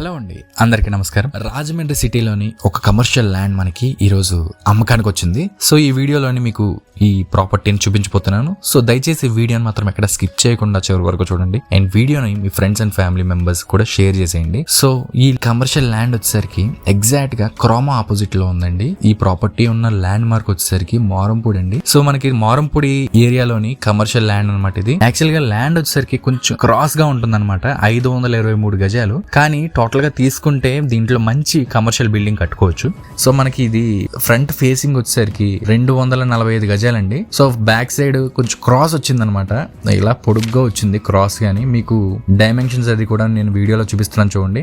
Hello అండి. అందరికీ నమస్కారం. రాజమండ్రి సిటీలోని ఒక కమర్షియల్ ల్యాండ్ మనకి ఈరోజు అమ్మకానికి వచ్చింది సో ఈ వీడియోలోని మీకు ఈ ప్రాపర్టీని చూపించబోతున్నాను. సో దయచేసి వీడియోని మాత్రం ఎక్కడ స్కిప్ చేయకుండా చివరి వరకు చూడండి. అండ్ వీడియోని మీ ఫ్రెండ్స్ అండ్ ఫ్యామిలీ మెంబర్స్ కూడా షేర్ చేసేయండి. సో ఈ కమర్షియల్ ల్యాండ్ వచ్చేసరికి ఎగ్జాక్ట్గా క్రోమా ఆపోజిట్లో ఉందండి. ఈ ప్రాపర్టీ ఉన్న ల్యాండ్ మార్క్ వచ్చేసరికి మారంపూడి అండి. సో మనకి మారంపూడి ఏరియాలోని కమర్షియల్ ల్యాండ్ అనమాట ఇది. యాక్చువల్గా ల్యాండ్ వచ్చేసరికి కొంచెం క్రాస్గా ఉంటుంది అనమాట ఐదు వందల ఇరవై మూడు గజాలు. కానీ టోటల్ టోటల్గా తీసుకుంటే దీంట్లో మంచి కమర్షియల్ బిల్డింగ్ కట్టుకోవచ్చు. సో మనకి ఇది ఫ్రంట్ ఫేసింగ్ వచ్చేసరికి రెండు వందల నలభై ఐదు గజాలండి. సో బ్యాక్ సైడ్ కొంచెం క్రాస్ వచ్చింది అనమాట ఇలా పొడుగ్గా వచ్చింది క్రాస్ కానీ మీకు డైమెన్షన్స్ అది కూడా నేను వీడియోలో చూపిస్తున్నాను చూడండి.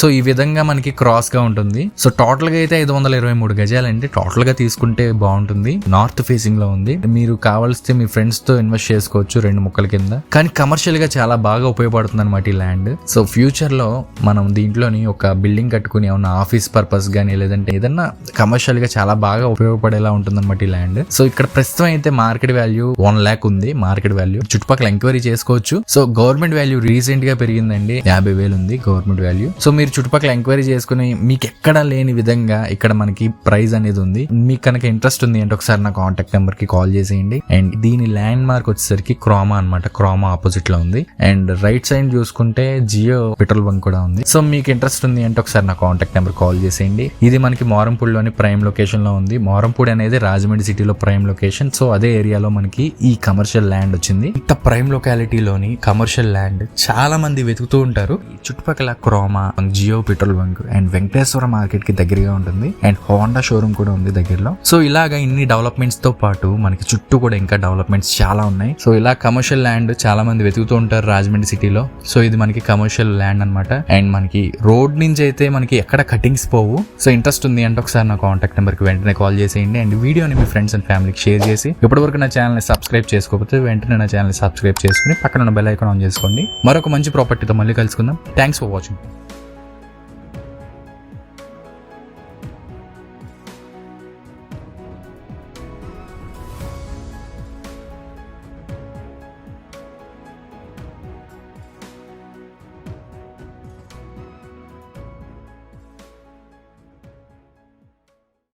సో ఈ విధంగా మనకి క్రాస్గా ఉంటుంది. సో టోటల్గా అయితే ఐదు వందల ఇరవై మూడు గజాలండి. టోటల్గా తీసుకుంటే బాగుంటుంది. నార్త్ ఫేసింగ్లో ఉంది. మీరు కావాల్స్తే మీ ఫ్రెండ్స్తో ఇన్వెస్ట్ చేసుకోవచ్చు రెండు ముక్కల కింద. కానీ కమర్షియల్గా చాలా బాగా ఉపయోగపడుతుంది అనమాట ఈ ల్యాండ్ సో ఫ్యూచర్లో మనం మనం దీంట్లోని ఒక బిల్డింగ్ కట్టుకుని ఏమన్నా ఆఫీస్ పర్పస్ కానీ లేదంటే ఏదన్నా కమర్షియల్గా చాలా బాగా ఉపయోగపడేలా ఉంటుంది అనమాట ఈ ల్యాండ్ సో ఇక్కడ ప్రస్తుతం అయితే మార్కెట్ వాల్యూ వన్ ల్యాక్ ఉంది. మార్కెట్ వాల్యూ చుట్టుపక్కల ఎంక్వైరీ చేసుకోవచ్చు. సో గవర్నమెంట్ వాల్యూ రీసెంట్గా పెరిగిందండి. యాభై వేలు ఉంది గవర్నమెంట్ వాల్యూ సో మీరు చుట్టుపక్కల ఎంక్వైరీ చేసుకుని మీకు ఎక్కడ లేని విధంగా ఇక్కడ మనకి ప్రైస్ అనేది ఉంది. మీకు కనుక ఇంట్రెస్ట్ ఉంది అంటే ఒకసారి నా కాంటాక్ట్ నెంబర్కి కాల్ చేసేయండి. అండ్ దీని ల్యాండ్ మార్క్ వచ్చేసరికి క్రోమా అన్నమాట. క్రోమా ఆపోజిట్లో ఉంది. అండ్ రైట్ సైడ్ చూసుకుంటే జియో పెట్రోల్ బంక్ కూడా ఉంది. సో మీ మీకు ఇంట్రెస్ట్ ఉంది అంటే ఒకసారి నా కాంటాక్ట్ నెంబర్ కాల్ చేసేయండి. ఇది మనకి మోరంపూడిలోని ప్రైమ్ లొకేషన్లో ఉంది. మోరంపూడి అనేది రాజమండ్రి సిటీలో ప్రైమ్ లొకేషన్ సో అదే ఏరియాలో మనకి ఈ కమర్షియల్ ల్యాండ్ వచ్చింది. ఇంత ప్రైమ్ లొకాలిటీలోని కమర్షియల్ ల్యాండ్ చాలా మంది వెతుకుతూ ఉంటారు. ఈ చుట్టుపక్కల Croma Jio petrol bunk and Venkateshwara మార్కెట్కి దగ్గరగా ఉంటుంది. అండ్ హోండా షోరూమ్ కూడా ఉంది దగ్గరలో. సో ఇలాగా ఇన్ని డెవలప్మెంట్స్తో పాటు మనకి చుట్టూ కూడా ఇంకా డెవలప్మెంట్స్ చాలా ఉన్నాయి. సో ఇలా కమర్షియల్ ల్యాండ్ చాలా మంది వెతుకుతూ ఉంటారు రాజమండ్రి సిటీలో సో ఇది మనకి కమర్షియల్ ల్యాండ్ అన్నమాట. అండ్ మనకి రోడ్ నుంచి అయితే మనకి ఎక్కడ కటింగ్స్ పోవు. సో ఇంట్రెస్ట్ ఉంది అంటే ఒకసారి నా కాంటాక్ట్ నెంబర్కి వెంటనే కాల్ చేసేయండి. అండ్ వీడియోని మీ ఫ్రెండ్స్ అండ్ ఫ్యామిలీకి షేర్ చేసి ఇప్పటివరకు నా ఛానల్ని సబ్స్క్రైబ్ చేసుకోకపోతే వెంటనే నా ఛానల్ని సబ్స్క్రైబ్ చేసుకుని పక్కన ఉన్న బెల్ ఐకాన్ ఆన్ చేసుకోండి. మరొక మంచి ప్రాపర్టీతో మళ్ళీ కలుసుకుందాం. Thanks for watching